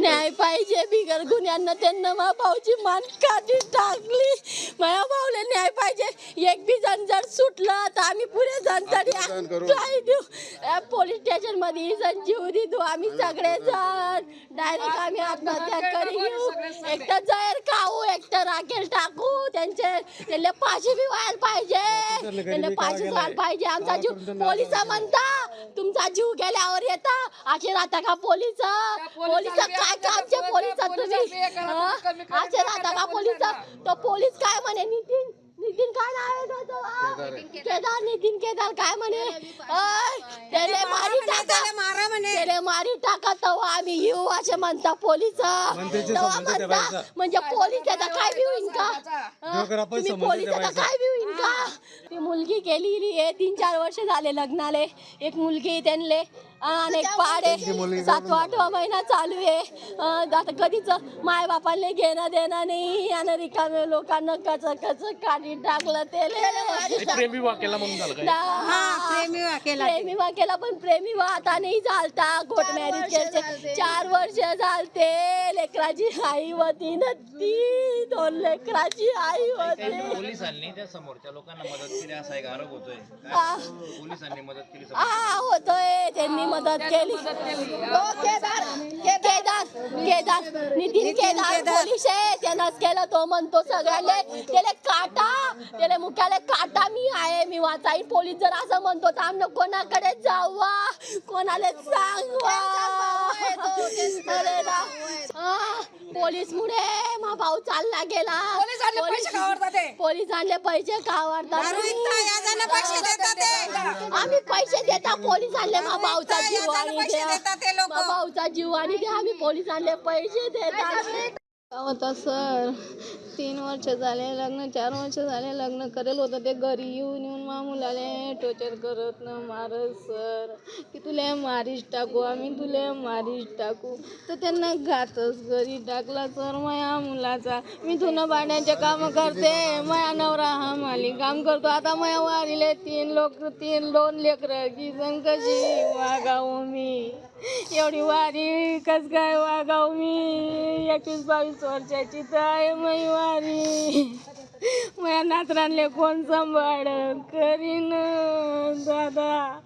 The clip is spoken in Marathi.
न्याय पाहिजे बिगर गुन्ह्यांना. त्यांना मा भाऊची मान काढी टाकली. माझ्या भाऊला न्याय पाहिजे. एक बी जण जर सुटलं तर आम्ही पुढे जण तरी आत्मदान करू. काय देऊ? पोलीस स्टेशनमध्ये जण जीव देऊ आम्ही सगळे जण. डायरेक्ट आम्ही आत्महत्या करी घेऊ एकटं जैर खाऊ एकटं राखेल टाकू. त्यांचे त्यांना फाशी बी व्हायला पाहिजे. त्यांना फाशी व्हायला पाहिजे. आमचा जीव पोलीस म्हणता. तुमचा जीव गेल्यावर येता. असे राहता का पोलीस? पोलीस काय कामचे पोलीस तुम्ही? हं? असे राहता का पोलीस तो पोलीस काय म्हणे नितीन नितीन काय नाव आहे त्याचं? केदार. नितीन केदार काय म्हणे? अय, त्याले मारी टाका. मारा म्हणे. त्याले मारी टाका तेव्हा आम्ही येऊ असे म्हणता पोलीस. तेव्हा म्हणता म्हणजे पोलीस त्याचा काय बी होईन का? हं? तुम्ही पोलीस त्याचा काय बी होईन का? ती मुलगी गेलेली आहे. तीन चार वर्ष झाले लग्नाले. एक मुलगी त्यांले. आणि एक पाड. आहे. सातवा आठवा महिना चालू आहे. आता कधीच माय बापाले घेणं देणं नाही. आणि रिकामे लोकांना कच कच काढी टाकलं त्याले. प्रेमी वाक्याला मग झालं काय? हा, प्रेमी वाकेला प्रेमी वाकेला पण प्रेमी आता नाही चालता कोर्ट मॅरेज केले चार वर्ष झालते. लेकराची आई होती ना ती. दोन लेकराची आई होती. समोरच्या लोकांना मदत केली असा एक आरोप होतोय. काय? पोलिसांनी मदत केली हा होतोय. त्यांनी मदत केली. केदार केदार केदार नितीन केदार पोलीस आहे. त्यानंच केलं तो म्हणतो सगळ्याले. त्याला काटा त्याला मुख्याला काटा मी आहे मी वाचाई पोलीस जर असं म्हणतो तर आम्ही कोणाकडे जावा? कोणाला सांगवा अरे पोलीस मुळे मा भाऊ चालला गेला पोलिसांना पैसे खावडतात ते. पोलिसांना पैसे याजांना ते. आम्ही पैसे देता पोलिसांना मा भाऊचा जीव आणि पैसे द्या. देतात ते लोकं. मा भाऊचा जीव आणि द्या आम्ही पोलिसांना पैसे देतात होता सर तीन वर्ष झाले लग्न चार वर्ष झाले लग्न करेल होतं ते घरी येऊन येऊन मा मुलाले टोचर करत न मारत सर की तुला मारीच टाकू आम्ही तुला मारीच टाकू. तर त्यांना घातच घरी टाकला सर माया मुलाचा. मी धुणं पाण्याचे काम करते माया नवरा हा माली काम करतो. आता माया वारीले तीन लोक तीन दोन लेकरं की जण कशी वागावं मी? एवढी वारी कस काय वागाव मी? एकवीस बावीस वर्षाची तर आहे मै वारी. माझ्या नातरांले कोण सांभाळ करीन दादा.